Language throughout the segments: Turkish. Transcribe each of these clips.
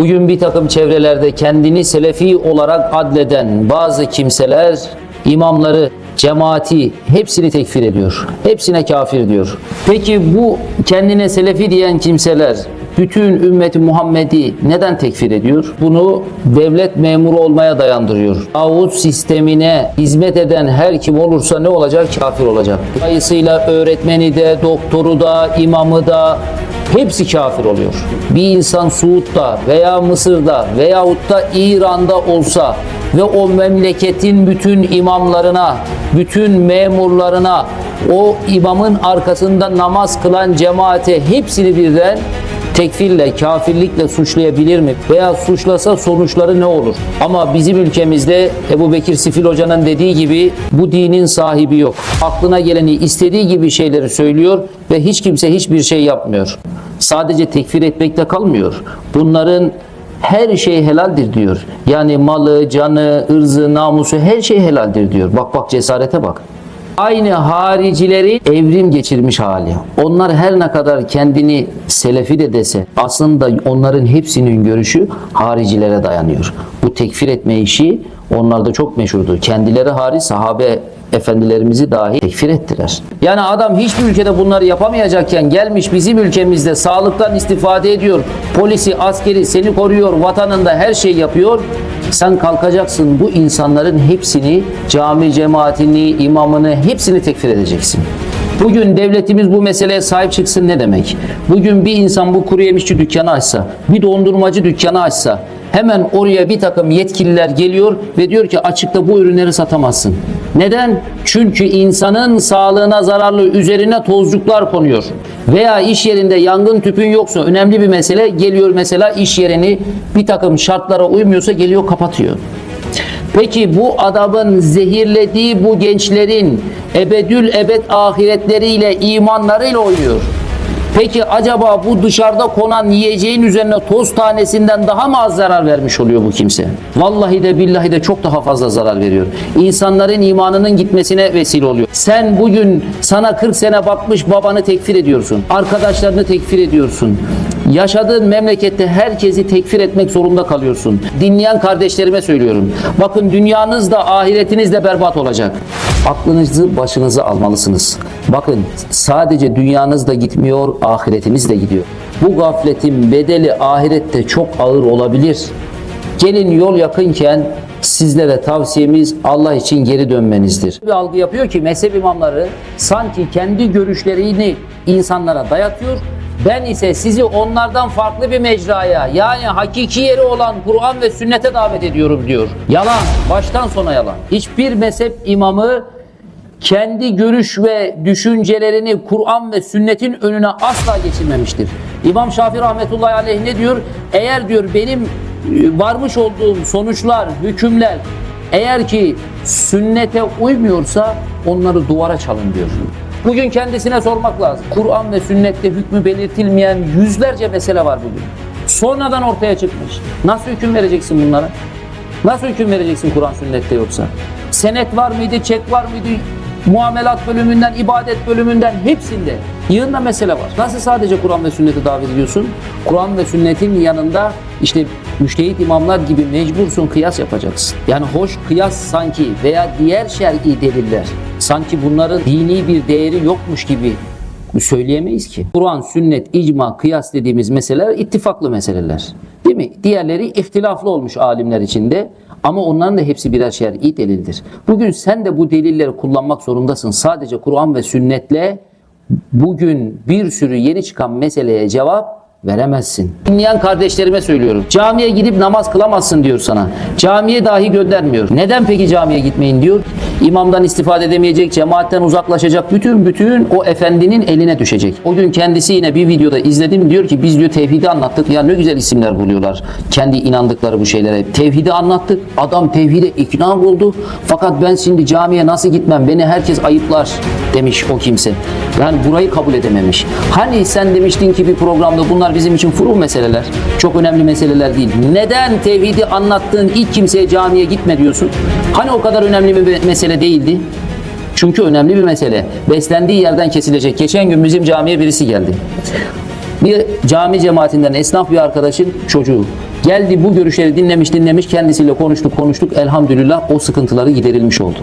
Bugün bir takım çevrelerde kendini selefi olarak adleden bazı kimseler imamları, cemaati hepsini tekfir ediyor. Hepsine kafir diyor. Peki bu kendine selefi diyen kimseler bütün ümmeti Muhammed'i neden tekfir ediyor? Bunu devlet memuru olmaya dayandırıyor. Ağut sistemine hizmet eden her kim olursa ne olacak? Kafir olacak. Dolayısıyla öğretmeni de, doktoru da, imamı da, Hepsi kafir oluyor. Bir insan Suud'da veya Mısır'da veyahut da İran'da olsa ve o memleketin bütün imamlarına, bütün memurlarına, o imamın arkasında namaz kılan cemaate hepsini birden tekfirle, kafirlikle suçlayabilir mi? Veya suçlasa sonuçları ne olur? Ama bizim ülkemizde Ebu Bekir Sifil Hoca'nın dediği gibi bu dinin sahibi yok. Aklına geleni istediği gibi şeyleri söylüyor ve hiç kimse hiçbir şey yapmıyor. Sadece tekfir etmekte kalmıyor. Bunların her şey helaldir diyor. Yani malı, canı, ırzı, namusu her şey helaldir diyor. Bak bak cesarete bak. Aynı haricileri evrim geçirmiş hali. Onlar her ne kadar kendini selefi de dese aslında onların hepsinin görüşü haricilere dayanıyor. Bu tekfir etme işi onlarda çok meşhurdur. Kendileri hariç sahabe efendilerimizi dahi tekfir ettiler. Yani adam hiçbir ülkede bunları yapamayacakken gelmiş bizim ülkemizde sağlıktan istifade ediyor. Polisi, askeri seni koruyor, vatanında her şey yapıyor. Sen kalkacaksın bu insanların hepsini, cami cemaatini, imamını hepsini tekfir edeceksin. Bugün devletimiz bu meseleye sahip çıksın ne demek? Bugün bir insan bu kuru yemişçi dükkanı açsa, bir dondurmacı dükkanı açsa, hemen oraya bir takım yetkililer geliyor ve diyor ki açıkta bu ürünleri satamazsın. Neden? Çünkü insanın sağlığına zararlı üzerine tozcuklar konuyor. Veya iş yerinde yangın tüpün yoksa önemli bir mesele geliyor mesela iş yerini bir takım şartlara uymuyorsa geliyor kapatıyor. Peki bu adamın zehirlediği bu gençlerin ebedül ebed ahiretleriyle, imanlarıyla oynuyor. Peki acaba bu dışarıda konan yiyeceğin üzerine toz tanesinden daha mı az zarar vermiş oluyor bu kimse? Vallahi de billahi de çok daha fazla zarar veriyor. İnsanların imanının gitmesine vesile oluyor. Sen bugün sana 40 sene bakmış babanı tekfir ediyorsun. Arkadaşlarını tekfir ediyorsun. Yaşadığın memlekette herkesi tekfir etmek zorunda kalıyorsun. Dinleyen kardeşlerime söylüyorum. Bakın dünyanız da ahiretiniz de berbat olacak. Aklınızı başınıza almalısınız. Bakın sadece dünyanız da gitmiyor, ahiretiniz de gidiyor. Bu gafletin bedeli ahirette çok ağır olabilir. Gelin yol yakınken sizlere tavsiyemiz Allah için geri dönmenizdir. Bir algı yapıyor ki mezhep imamları sanki kendi görüşlerini insanlara dayatıyor. Ben ise sizi onlardan farklı bir mecraya yani hakiki yeri olan Kur'an ve sünnete davet ediyorum diyor. Yalan, baştan sona yalan. Hiçbir mezhep imamı kendi görüş ve düşüncelerini Kur'an ve sünnetin önüne asla geçirmemiştir. İmam Şafii rahmetullahi aleyh ne diyor? Eğer diyor benim e, varmış olduğum sonuçlar, hükümler eğer ki sünnete uymuyorsa onları duvara çalın diyor. Bugün kendisine sormak lazım. Kur'an ve sünnette hükmü belirtilmeyen yüzlerce mesele var bugün. Sonradan ortaya çıkmış. Nasıl hüküm vereceksin bunlara? Nasıl hüküm vereceksin Kur'an sünnette yoksa? Senet var mıydı, çek var mıydı? Muamelat bölümünden, ibadet bölümünden hepsinde yığında mesele var. Nasıl sadece Kur'an ve sünneti davet ediyorsun? Kur'an ve sünnetin yanında işte müştehit imamlar gibi mecbursun kıyas yapacaksın. Yani hoş kıyas sanki veya diğer şer'i deliller sanki bunların dini bir değeri yokmuş gibi söyleyemeyiz ki. Kur'an, sünnet, icma, kıyas dediğimiz meseleler ittifaklı meseleler. Değil mi? Diğerleri ihtilaflı olmuş alimler içinde. Ama onların da hepsi birer şer'i delildir. Bugün sen de bu delilleri kullanmak zorundasın. Sadece Kur'an ve sünnetle bugün bir sürü yeni çıkan meseleye cevap veremezsin. Dinleyen kardeşlerime söylüyorum. Camiye gidip namaz kılamazsın diyor sana. Camiye dahi göndermiyor. Neden peki camiye gitmeyin diyor? İmamdan istifade edemeyecek, cemaatten uzaklaşacak, bütün bütün o efendinin eline düşecek. O gün kendisi yine bir videoda izledim diyor ki biz diyor tevhidi anlattık. Ya ne güzel isimler buluyorlar. Kendi inandıkları bu şeylere. Tevhidi anlattık. Adam tevhide ikna oldu. Fakat ben şimdi camiye nasıl gitmem? Beni herkes ayıplar demiş o kimse. Yani burayı kabul edememiş. Hani sen demiştin ki bir programda bunlar bizim için furu meseleler. Çok önemli meseleler değil. Neden tevhidi anlattığın ilk kimseye camiye gitme diyorsun? Hani o kadar önemli bir mesele değildi? Çünkü önemli bir mesele. Beslendiği yerden kesilecek. Geçen gün bizim camiye birisi geldi. Bir cami cemaatinden esnaf bir arkadaşın çocuğu. Geldi bu görüşleri dinlemiş dinlemiş kendisiyle konuştuk konuştuk elhamdülillah o sıkıntıları giderilmiş oldu.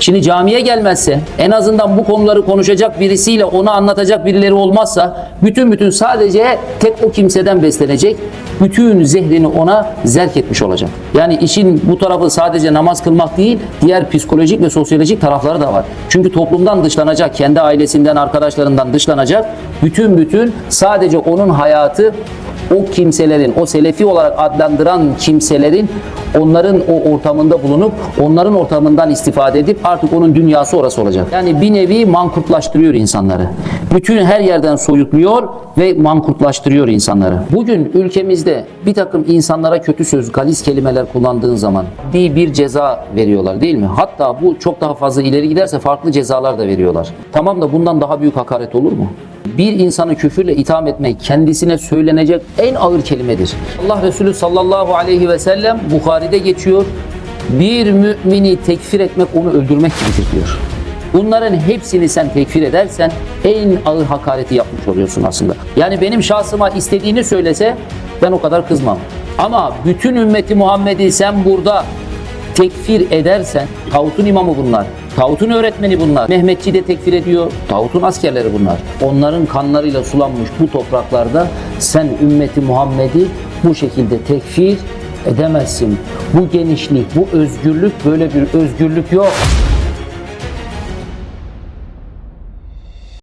Şimdi camiye gelmezse en azından bu konuları konuşacak birisiyle onu anlatacak birileri olmazsa bütün bütün sadece tek o kimseden beslenecek. Bütün zehrini ona zerk etmiş olacak. Yani işin bu tarafı sadece namaz kılmak değil diğer psikolojik ve sosyolojik tarafları da var. Çünkü toplumdan dışlanacak, kendi ailesinden, arkadaşlarından dışlanacak. Bütün bütün sadece onun hayatı o kimselerin, o selefi olarak adlandıran kimselerin onların o ortamında bulunup onların ortamından istifade edip artık onun dünyası orası olacak. Yani bir nevi mankurtlaştırıyor insanları. Bütün her yerden soyutluyor ve mankurtlaştırıyor insanları. Bugün ülkemizde bir takım insanlara kötü söz, galis kelimeler kullandığın zaman bir, bir ceza veriyorlar değil mi? Hatta bu çok daha fazla ileri giderse farklı cezalar da veriyorlar. Tamam da bundan daha büyük hakaret olur mu? Bir insanı küfürle itham etmek kendisine söylenecek en ağır kelimedir. Allah Resulü sallallahu aleyhi ve sellem Bukhari'de geçiyor. Bir mümini tekfir etmek onu öldürmek gibidir diyor. Bunların hepsini sen tekfir edersen en ağır hakareti yapmış oluyorsun aslında. Yani benim şahsıma istediğini söylese ben o kadar kızmam. Ama bütün ümmeti Muhammed'i sen burada tekfir edersen, tağutun imamı bunlar, tağutun öğretmeni bunlar, Mehmetçi de tekfir ediyor, tağutun askerleri bunlar. Onların kanlarıyla sulanmış bu topraklarda sen ümmeti Muhammed'i bu şekilde tekfir edemezsin. Bu genişlik, bu özgürlük, böyle bir özgürlük yok.